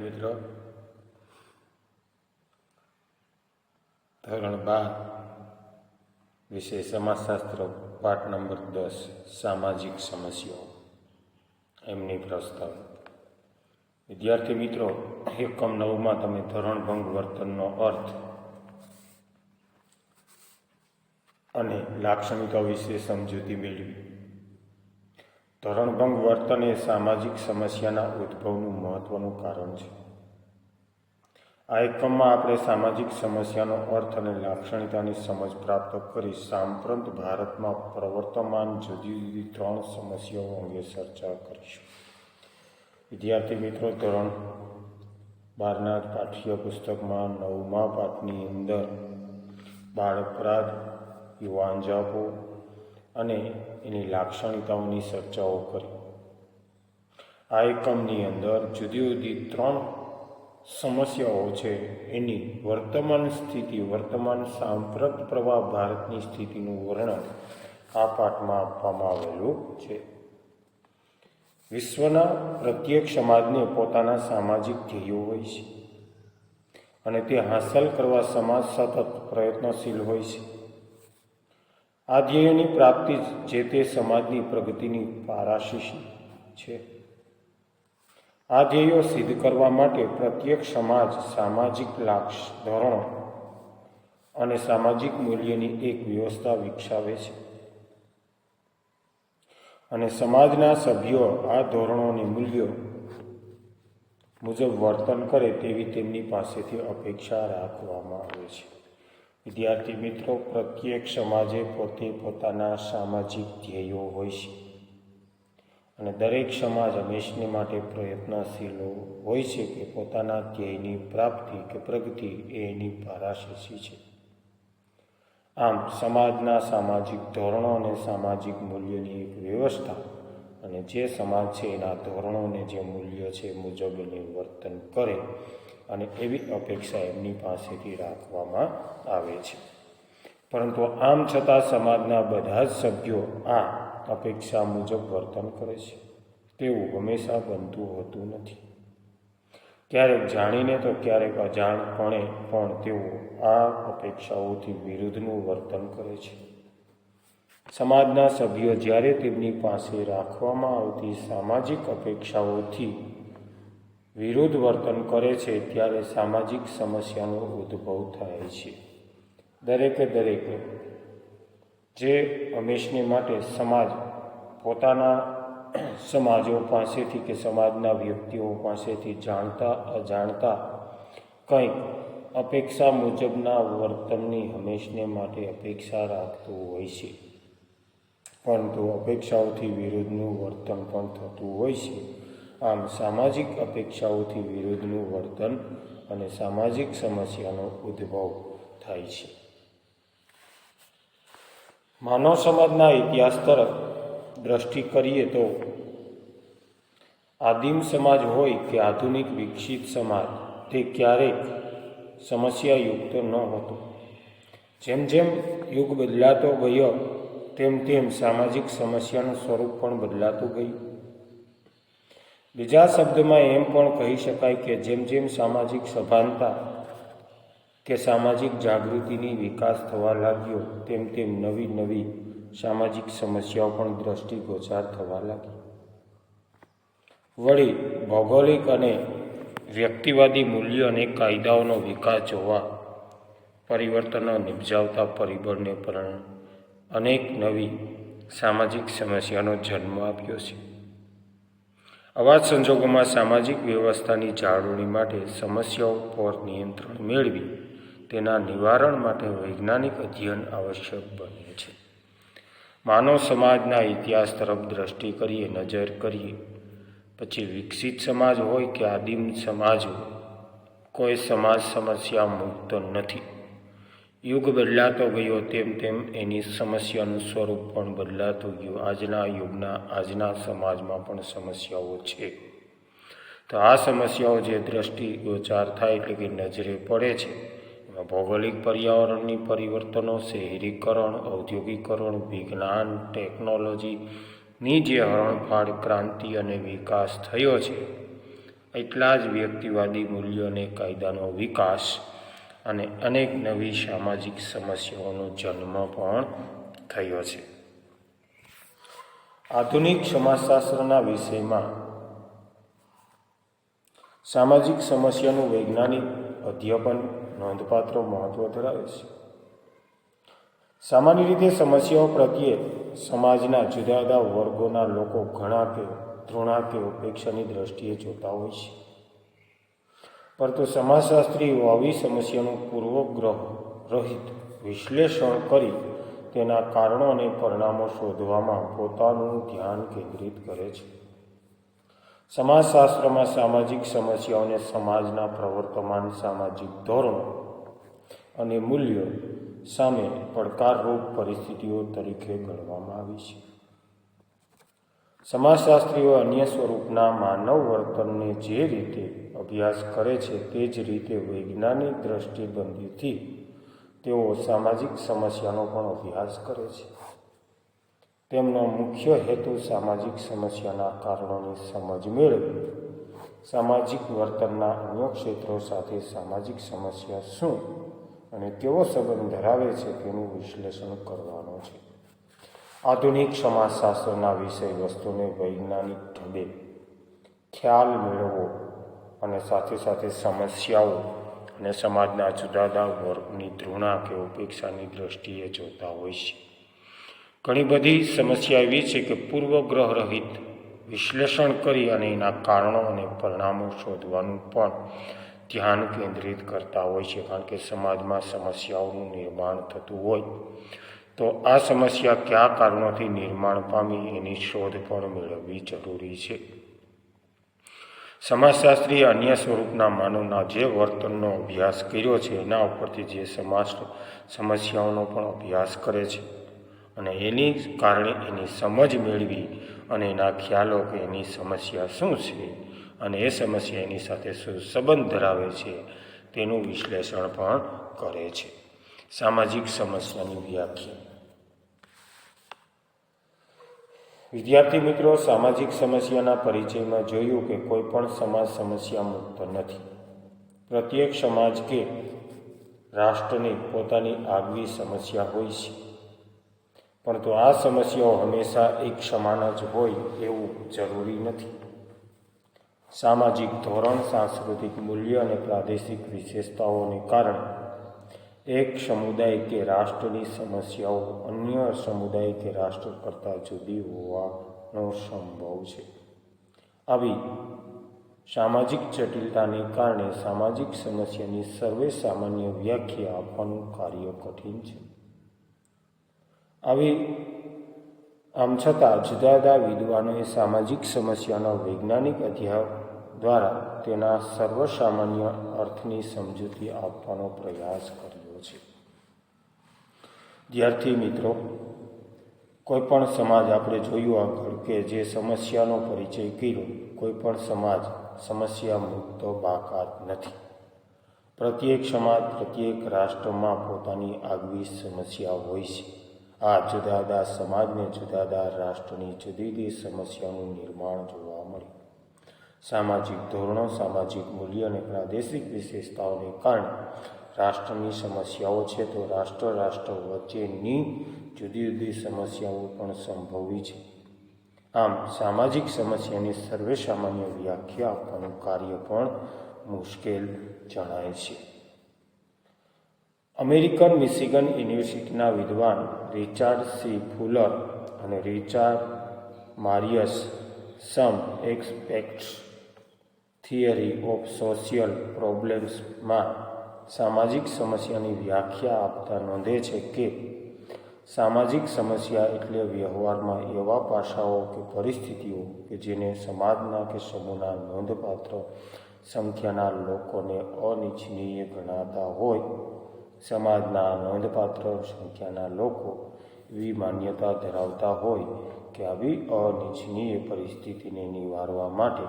મિત્રો, ધોરણ બાર, વિષય સમાજશાસ્ત્ર, પાઠ નંબર દસ, સામાજિક સમસ્યાઓ. એમની પ્રસ્તાવ. વિદ્યાર્થી મિત્રો એકમ નવમાં તમે ધોરણભંગ વર્તનનો અર્થ અને લાક્ષણિકા વિશે સમજૂતી મેળવી. ધોરણભંગ વર્તન એ સામાજિક સમસ્યાના ઉદ્ભવનું મહત્વનું કારણ છે. આ એકમમાં આપણે સામાજિક સમસ્યાનો અર્થ અને લાક્ષણિકતાની સમજ પ્રાપ્ત કરી સાંપ્રત ભારતમાં પ્રવર્તમાન જુદી જુદી ત્રણ સમસ્યાઓ અંગે ચર્ચા કરીશું. વિદ્યાર્થી મિત્રો, ધોરણ બારના પાઠ્ય પુસ્તકમાં નવમા પાઠની અંદર બાળ અપરાધ યુવાન જાપો અને એની લાક્ષણિકતાઓની ચર્ચાઓ કરી. આ એકમની અંદર જુદી જુદી ત્રણ સમસ્યાઓ છે. એની વર્તમાન સ્થિતિ, વર્તમાન સાંપ્રત પ્રવાહ ભારતની સ્થિતિનું વર્ણન આ પાઠમાં આપવામાં આવેલું છે. વિશ્વના પ્રત્યેક સમાજને પોતાના સામાજિક ધ્યેયો હોય છે અને તે હાંસલ કરવા સમાજ સતત પ્રયત્નશીલ હોય છે. આ ધ્યેયની પ્રાપ્તિ જે તે સમાજની પ્રગતિની પારાશીષ છે. આ ધ્યેયો સિદ્ધ કરવા માટે પ્રત્યેક સમાજ સામાજિક લાક્ષ ધોરણો અને સામાજિક મૂલ્યની એક વ્યવસ્થા વિકસાવે છે. અને સમાજના સભ્યો આ ધોરણોની મૂલ્યો મુજબ વર્તન કરે તેવી તેમની પાસેથી અપેક્ષા રાખવામાં આવે છે. વિદ્યાર્થી મિત્રો, પ્રત્યેક સમાજે પોતે પોતાના સામાજિક ધ્યેયો હોય છે. અને દરેક સમાજ હંમેશને માટે પ્રયત્નશીલ હોય છે કે પોતાના ધ્યેયની પ્રાપ્તિ કે પ્રગતિ એ એની પારાશીસી છે. આમ, સમાજના સામાજિક ધોરણો અને સામાજિક મૂલ્યોની એક વ્યવસ્થા અને જે સમાજ છે એના ધોરણો અને જે મૂલ્યો છે મુજબ એને વર્તન કરે અને એવી અપેક્ષા એમની પાસેથી રાખવામાં આવે છે. પરંતુ આમ છતાં સમાજના બધા જ સભ્યો આ અપેક્ષા મુજબ વર્તન કરે છે. તેવું હંમેશા બનતું હોતું નથી. ક્યારેક જાણીને તો ક્યારેક અજાણપણે પણ તેઓ આ અપેક્ષાઓથી વિરુદ્ધનું વર્તન કરે છે. સમાજના સભ્યો જ્યારે તેમની પાસે રાખવામાં આવતી સામાજિક અપેક્ષાઓથી વિરુદ્ધ વર્તન કરે છે ત્યારે સામાજિક સમસ્યાનો ઉદ્ભવ થાય છે. દરેકે દરેક જે હંમેશને માટે સમાજ, પોતાના સમાજો પાસેથી કે સમાજના વ્યક્તિઓ પાસેથી જાણતા, અજાણતા કંઈક અપેક્ષા મુજબના વર્તનની હંમેશને માટે અપેક્ષા રાખતું હોય છે. પરંતુ અપેક્ષાઓથી વિરુદ્ધનું વર્તન પણ થતું હોય છે. આમ સામાજિક અપેક્ષાઓથી વિરુદ્ધનું વર્તન અને સામાજિક સમસ્યાનો ઉદ્ભવ થાય છે. માનવ સમાજના ઇતિહાસ તરફ દ્રષ્ટિ કરીએ તો આદિમ સમાજ હોય કે આધુનિક વિકસિત સમાજ તે ક્યારેક સમસ્યાયુક્ત ન હતો. જેમ જેમ યુગ બદલાતો ગયો, તેમ તેમ સામાજિક સમસ્યાનું સ્વરૂપ પણ બદલાતું ગયું. બીજા શબ્દમાં એમ પણ કહી શકાય કે જેમ જેમ સામાજિક સભાનતા કે સામાજિક જાગૃતિની વિકાસ થવા લાગ્યો, તેમ તેમ નવી નવી સામાજિક સમસ્યાઓ પણ દ્રષ્ટિગોચાર થવા લાગી. વળી, ભૌગોલિક અને વ્યક્તિવાદી મૂલ્યો અને કાયદાઓનો વિકાસ જોવા, પરિવર્તનો નિપજાવતા પરિબળને પણ અનેક નવી સામાજિક સમસ્યાનો જન્મ આપ્યો છે. આવા સંજોગોમાં સામાજિક વ્યવસ્થાની જાળવણી માટે સમસ્યાઓ પર નિયંત્રણ મેળવી તેના નિવારણ માટે વૈજ્ઞાનિક અધ્યયન આવશ્યક બને છે. માનવ સમાજના ઇતિહાસ તરફ દ્રષ્ટિ કરીએ, નજર કરીએ. પછી વિકસિત સમાજ હોય કે આદિમ સમાજ હોય, કોઈ સમાજ સમસ્યા મુક્ત નથી. યુગ બદલાતો ગયો તેમ તેમ એની સમસ્યાનું સ્વરૂપ પણ બદલાતું ગયું. આજના યુગના, આજના સમાજમાં પણ સમસ્યાઓ છે. તો આ સમસ્યાઓ જે દ્રષ્ટિ ગોચાર થાય એટલે કે નજરે પડે છે, એમાં ભૌગોલિક પર્યાવરણની પરિવર્તનો, શહેરીકરણ, ઔદ્યોગિકરણ, વિજ્ઞાન, ટેકનોલોજીની જે હરણફાળ ક્રાંતિ અને વિકાસ થયો છે, એટલા જ વ્યક્તિવાદી મૂલ્યો અને કાયદાનો વિકાસ અને અનેક નવી સામાજિક સમસ્યાઓનો જન્મ પણ થયો છે. આધુનિક સમાજશાસ્ત્રના વિષયમાં સામાજિક સમસ્યાનું વૈજ્ઞાનિક અધ્યાપન નોંધપાત્ર મહત્વ ધરાવે છે. સામાન્ય રીતે સમસ્યાઓ પ્રત્યે સમાજના જુદા જુદા વર્ગોના લોકો ઘણા કે, ધૃણા કે ઉપેક્ષાની દ્રષ્ટિએ જોતા હોય છે. પરંતુ સમાજશાસ્ત્રીઓ આવી સમસ્યાનું પૂર્વગ્રહ રહિત વિશ્લેષણ કરી તેના કારણો અને પરિણામો શોધવામાં પોતાનું ધ્યાન કેન્દ્રિત કરે છે. સમાજશાસ્ત્રમાં સામાજિક સમસ્યાઓને સમાજના પ્રવર્તમાન સામાજિક ધોરણો અને મૂલ્યો સામે પડકારરૂપ પરિસ્થિતિઓ તરીકે ગણવામાં આવી છે. સમાજશાસ્ત્રીઓ અન્ય સ્વરૂપના માનવ વર્તનને જે રીતે અભ્યાસ કરે છે તે જ રીતે વૈજ્ઞાનિક દ્રષ્ટિબંધીથી તેઓ સામાજિક સમસ્યાનો પણ અભ્યાસ કરે છે. તેમનો મુખ્ય હેતુ સામાજિક સમસ્યાના કારણોની સમજ મેળવી, સામાજિક વર્તનના અન્ય ક્ષેત્રો સાથે સામાજિક સમસ્યા શું અને કેવો સંબંધ ધરાવે છે તેનું વિશ્લેષણ કરવાનો છે. આધુનિક સમાજશાસ્ત્રના વિષય વસ્તુને વૈજ્ઞાનિક ઢબે ખ્યાલ મેળવવો અને સાથે સાથે સમસ્યાઓ અને સમાજના જુદા જુદા વર્ગની ધૃણા કે ઉપેક્ષાની દ્રષ્ટિએ જોતા હોય છે. ઘણી બધી સમસ્યા એવી છે કે પૂર્વગ્રહ રહિત વિશ્લેષણ કરી અને એના કારણો અને પરિણામો શોધવાનું પણ ધ્યાન કેન્દ્રિત કરતા હોય છે, કારણ કે સમાજમાં સમસ્યાઓનું નિર્માણ થતું હોય. તો આ સમસ્યા કયા કારણોથી નિર્માણ પામી એની શોધ પણ મેળવવી જરૂરી છે. સમાજશાસ્ત્રીએ અન્ય સ્વરૂપના માનવના જે વર્તનનો અભ્યાસ કર્યો છે, એના ઉપરથી જે સમાજ સમસ્યાઓનો પણ અભ્યાસ કરે છે. અને એની કારણે એની સમજ મેળવી અને એના ખ્યાલો કે એની સમસ્યા શું છે અને એ સમસ્યા એની સાથે શું સંબંધ ધરાવે છે, તેનું વિશ્લેષણ પણ કરે છે. સામાજિક સમસ્યાની વ્યાખ્યા. વિદ્યાર્થી મિત્રો, સામાજિક સમસ્યાના પરિચયમાં જોયું કે કોઈ પણ સમાજ સમસ્યા મુક્ત નથી. પ્રત્યેક સમાજ કે રાષ્ટ્રની પોતાની આગવી સમસ્યા હોય છે. પરંતુ આ સમસ્યાઓ હંમેશા એક સમાન જ હોય એવું જરૂરી નથી. સામાજિક ધોરણ, સાંસ્કૃતિક મૂલ્ય અને પ્રાદેશિક વિશેષતાઓને કારણે એક સમુદાય કે રાષ્ટ્રની સમસ્યાઓ અન્ય સમુદાય કે રાષ્ટ્ર કરતાં જુદી હોવાનો સંભવ છે. આવી સામાજિક જટિલતાને કારણે સામાજિક સમસ્યાની સર્વે સામાન્ય વ્યાખ્યા આપવાનું કાર્ય કઠિન છે. આવી આમ છતાં જુદા જુદા વિદ્વાનોએ સામાજિક સમસ્યાના વૈજ્ઞાનિક અધ્યાય દ્વારા તેના સર્વસામાન્ય અર્થની સમજૂતી આપવાનો પ્રયાસ કર્યો. વિદ્યાર્થી મિત્રો કોઈ પણ સમાજ આપણે જોયું આગળ કે જે સમસ્યાનો પરિચય કર્યો કોઈ પણ સમાજ સમસ્યા મુક્ત બાકાત નથી. પ્રત્યેક સમાજ, પ્રત્યેક રાષ્ટ્રમાં પોતાની આગવી સમસ્યા હોય છે. આ જુદા જુદા સમાજને જુદા જુદા રાષ્ટ્રની જુદી જુદી સમસ્યાનું નિર્માણ જોવા મળ્યું. સામાજિક ધોરણો, સામાજિક મૂલ્ય અને પ્રાદેશિક વિશેષતાઓને કારણે રાષ્ટ્રની સમસ્યાઓ છે તો રાષ્ટ્ર રાષ્ટ્ર વચ્ચેની જુદી જુદી સમસ્યાઓ પણ સંભવી છે. આમ, સામાજિક સમસ્યાની સર્વે સામાન્ય વ્યાખ્યા આપવાનું કાર્ય પણ મુશ્કેલ જણાય છે. અમેરિકન મિશિગન યુનિવર્સિટીના વિદ્વાન રિચાર્ડ સી. ફુલર અને Richard Myers some aspects theory of social પ્રોબ્લેમ્સમાં સામાજિક સમસ્યાની વ્યાખ્યા આપતા નોંધે છે કે સામાજિક સમસ્યા એટલે વ્યવહારમાં એવા પાસાઓ કે પરિસ્થિતિઓ કે જેને સમાજના કે સમૂહના નોંધપાત્ર સંખ્યાના લોકોને અનિચ્છનીય ગણાતા હોય, સમાજના નોંધપાત્ર સંખ્યાના લોકો એવી માન્યતા ધરાવતા હોય કે આવી અનિચ્છનીય પરિસ્થિતિને નિવારવા માટે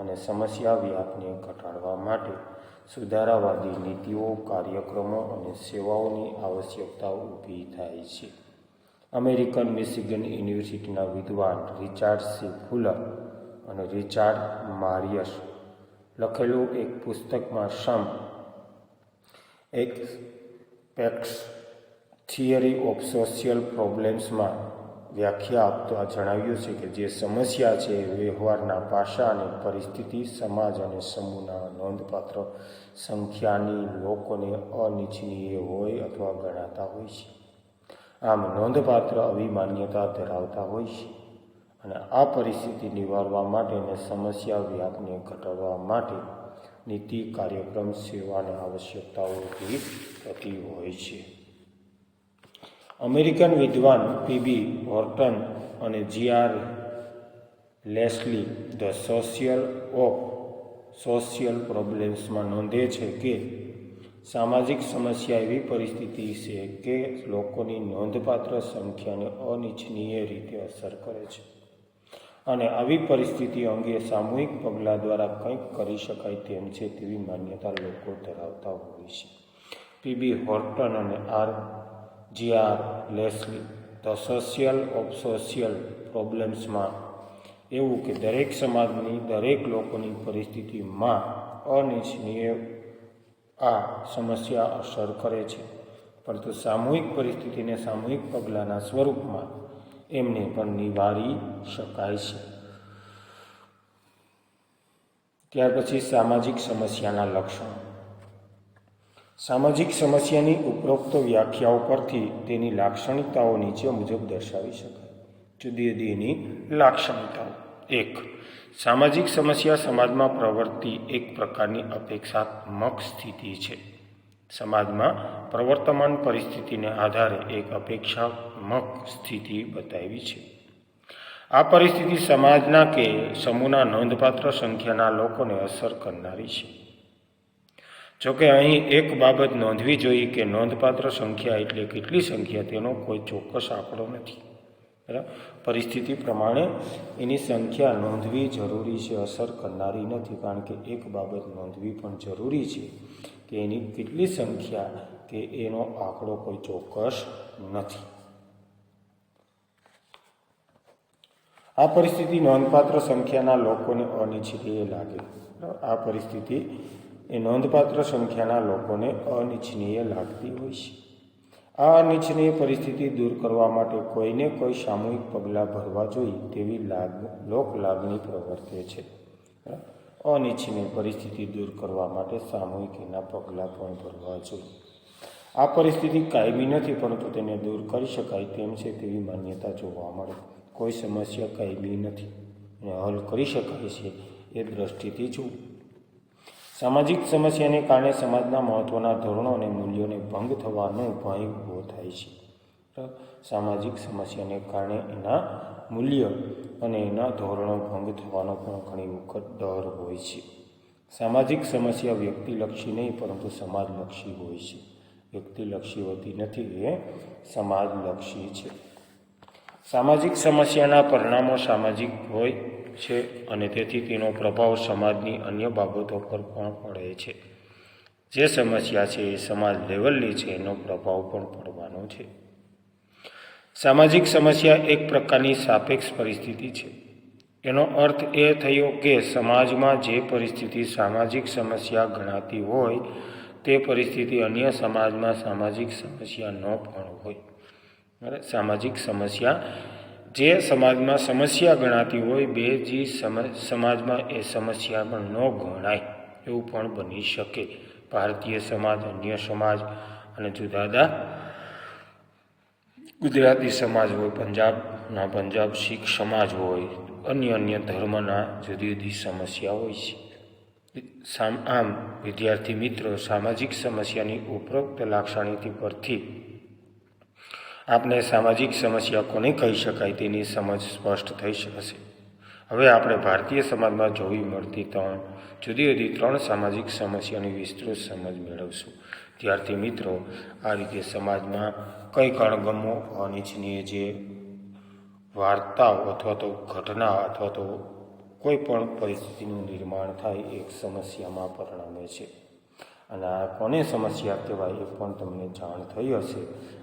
અને સમસ્યા વ્યાપને ઘટાડવા માટે સુધારાવાદી નીતિઓ, કાર્યક્રમો અને સેવાઓની આવશ્યકતા ઊભી થાય છે. અમેરિકન મિશિગન યુનિવર્સિટીના વિદ્વાન રિચાર્ડ સી. ફુલર અને રિચાર્ડ મારિયસ લખેલું એક પુસ્તકમાં some aspects theory of social પ્રોબ્લેમ્સમાં વ્યાખ્યા આપતા જણાવ્યું છે કે જે સમસ્યા છે વ્યવહારના પાસા અને પરિસ્થિતિ, સમાજ અને સમૂહના નોંધપાત્ર સંખ્યાની લોકોને અનિચ્છનીય હોય અથવા ગણાતા હોય છે. આમ નોંધપાત્ર અભિમાન્યતા ધરાવતા હોય છે અને આ પરિસ્થિતિ નિવારવા માટે અને સમસ્યા વ્યાપને ઘટાડવા માટે નીતિ, કાર્યક્રમ, સેવાને આવશ્યકતાઓ ઊભી થતી હોય છે. અમેરિકન વિદ્વાન પીબી હોર્ટન અને G R Leslie the social of social પ્રોબ્લેમ્સમાં નોંધે છે કે સામાજિક સમસ્યા એવી પરિસ્થિતિ છે કે લોકોની નોંધપાત્ર સંખ્યાને અનિચ્છનીય રીતે અસર કરે છે. અને આવી પરિસ્થિતિ અંગે સામૂહિક પગલાં દ્વારા કંઈક કરી શકાય તેમ છે તેવી માન્યતા લોકો ધરાવતા હોય છે. પીબી હોર્ટન અને R G R Leslie, the social of social પ્રોબ્લેમ્સમાં. એવું કે દરેક સમાજની દરેક લોકોની પરિસ્થિતિમાં અનિચ્છનીય આ સમસ્યા અસર કરે છે. પરંતુ સામૂહિક પરિસ્થિતિને સામૂહિક પગલાંના સ્વરૂપમાં એમને પણ નિવારી શકાય છે. ત્યાર પછી સામાજિક સમસ્યાના લક્ષણો. સામાજિક સમસ્યાની ઉપરોક્ત વ્યાખ્યાઓ પરથી તેની લાક્ષણિકતાઓ નીચે મુજબ દર્શાવી શકાય. જુદી જુદી એની લાક્ષણિકતાઓ. એક, સામાજિક સમસ્યા સમાજમાં પ્રવર્તી એક પ્રકારની અપેક્ષાત્મક સ્થિતિ છે. સમાજમાં પ્રવર્તમાન પરિસ્થિતિને આધારે એક અપેક્ષાત્મક સ્થિતિ બતાવી છે. આ પરિસ્થિતિ સમાજના કે સમૂહના નોંધપાત્ર સંખ્યાના લોકોને અસર કરનારી છે. જોકે અહીં એક બાબત નોંધવી જોઈએ કે નોંધપાત્ર સંખ્યા એટલે કેટલી સંખ્યા તેનો કોઈ ચોક્કસ આંકડો નથી. બરાબર? પરિસ્થિતિ પ્રમાણે એની સંખ્યા નોંધવી જરૂરી છે, અસર કરનારી નથી, કારણ કે એક બાબત નોંધવી પણ જરૂરી છે કે એની કેટલી સંખ્યા કે એનો આંકડો કોઈ ચોક્કસ નથી. આ પરિસ્થિતિ નોંધપાત્ર સંખ્યાના લોકોને અનિચ્છનીય લાગે. આ પરિસ્થિતિ એ નોંધપાત્ર સંખ્યાના લોકોને અનિચ્છનીય લાગતી હોય છે. આ અનિચ્છનીય પરિસ્થિતિ દૂર કરવા માટે કોઈને કોઈ સામૂહિક પગલાં ભરવા જોઈએ તેવી લાગ, લોક લાગણી પ્રવર્તે છે. અનિચ્છનીય પરિસ્થિતિ દૂર કરવા માટે સામૂહિક એના પગલાં પણ ભરવા જોઈએ. આ પરિસ્થિતિ કાયમી નથી, પરંતુ તેને દૂર કરી શકાય તેમ છે તેવી માન્યતા જોવા મળે. કોઈ સમસ્યા કાયમી નથી અને હલ કરી શકાય છે એ દ્રષ્ટિથી જોવું સામાજિક સમસ્યાને કારણે સમાજના મહત્ત્વના ધોરણો અને મૂલ્યોને ભંગ થવાનો ભય ઊભો થાય છે. સામાજિક સમસ્યાને કારણે એના મૂલ્ય અને એના ધોરણો ભંગ થવાનો પણ ઘણી વખત ડર હોય છે. સામાજિક સમસ્યા વ્યક્તિલક્ષી નહીં, પરંતુ સમાજલક્ષી હોય છે. વ્યક્તિલક્ષી હોતી નથી એ સમાજલક્ષી છે. સામાજિક સમસ્યાના પરિણામો સામાજિક હોય છે અને તેથી તેનો પ્રભાવ સમાજની અન્ય બાબતો પર પણ પડે છે. જે સમસ્યા છે એ સમાજ લેવલની છે, એનો પ્રભાવ પણ પડવાનો છે. સામાજિક સમસ્યા એક પ્રકારની સાપેક્ષ પરિસ્થિતિ છે. એનો અર્થ એ થયો કે સમાજમાં જે પરિસ્થિતિ સામાજિક સમસ્યા ગણાતી હોય, તે પરિસ્થિતિ અન્ય સમાજમાં સામાજિક સમસ્યા ન પણ હોય. સામાજિક સમસ્યા જે સમાજમાં સમસ્યા ગણાતી હોય બે જે સમાજમાં એ સમસ્યા પણ ન ગણાય એવું પણ બની શકે. ભારતીય સમાજ, અન્ય સમાજ અને જુદા જુદા ગુજરાતી સમાજ હોય, પંજાબના પંજાબ શીખ સમાજ હોય, અન્ય અન્ય ધર્મના જુદી જુદી સમસ્યા હોય છે. આમ વિદ્યાર્થી મિત્રો, સામાજિક સમસ્યાની ઉપરોક્ત લાક્ષણિકતા પરથી આપણે સામાજિક સમસ્યા કોને કહી શકાય તેની સમજ સ્પષ્ટ થઈ શકશે. હવે આપણે ભારતીય સમાજમાં જોવી મળતી ત્રણ, જુદી જુદી ત્રણ સામાજિક સમસ્યાની વિસ્તૃત સમજ મેળવશું. ત્યારથી મિત્રો, આ રીતે સમાજમાં કઈ અણગમો અનિચ્છનીય જે વાર્તાઓ અથવા તો ઘટના અથવા તો કોઈ પણ પરિસ્થિતિનું નિર્માણ થાય, એક સમસ્યામાં પરિણમે છે. અને આ કોને સમસ્યા કહેવાય એ પણ તમને જાણ થઈ હશે.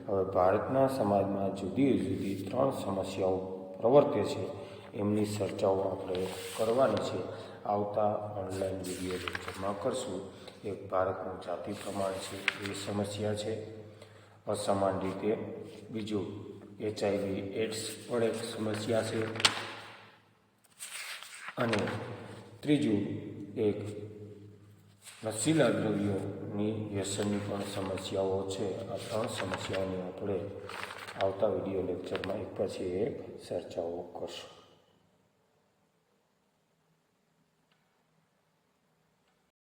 હવે ભારતના સમાજમાં જુદી જુદી ત્રણ સમસ્યાઓ પ્રવર્તે છે. એમની ચર્ચાઓ આપણે કરવાની છે. આવતા ઓનલાઈન વીડિયો લેક્ચરમાં કરશું. એક ભારતનું જાતિ પ્રમાણ છે, એ સમસ્યા છે. અસમાન રીતે બીજું એચઆઈવી એડ્સ પણ એક સમસ્યા છે. અને ત્રીજું એક નશીલા દ્રવ્યોની વ્યસનની પણ સમસ્યાઓ છે આ ત્રણ સમસ્યાઓની આપણે આવતા વીડિયો લેક્ચરમાં એક પછી એક ચર્ચાઓ કરશું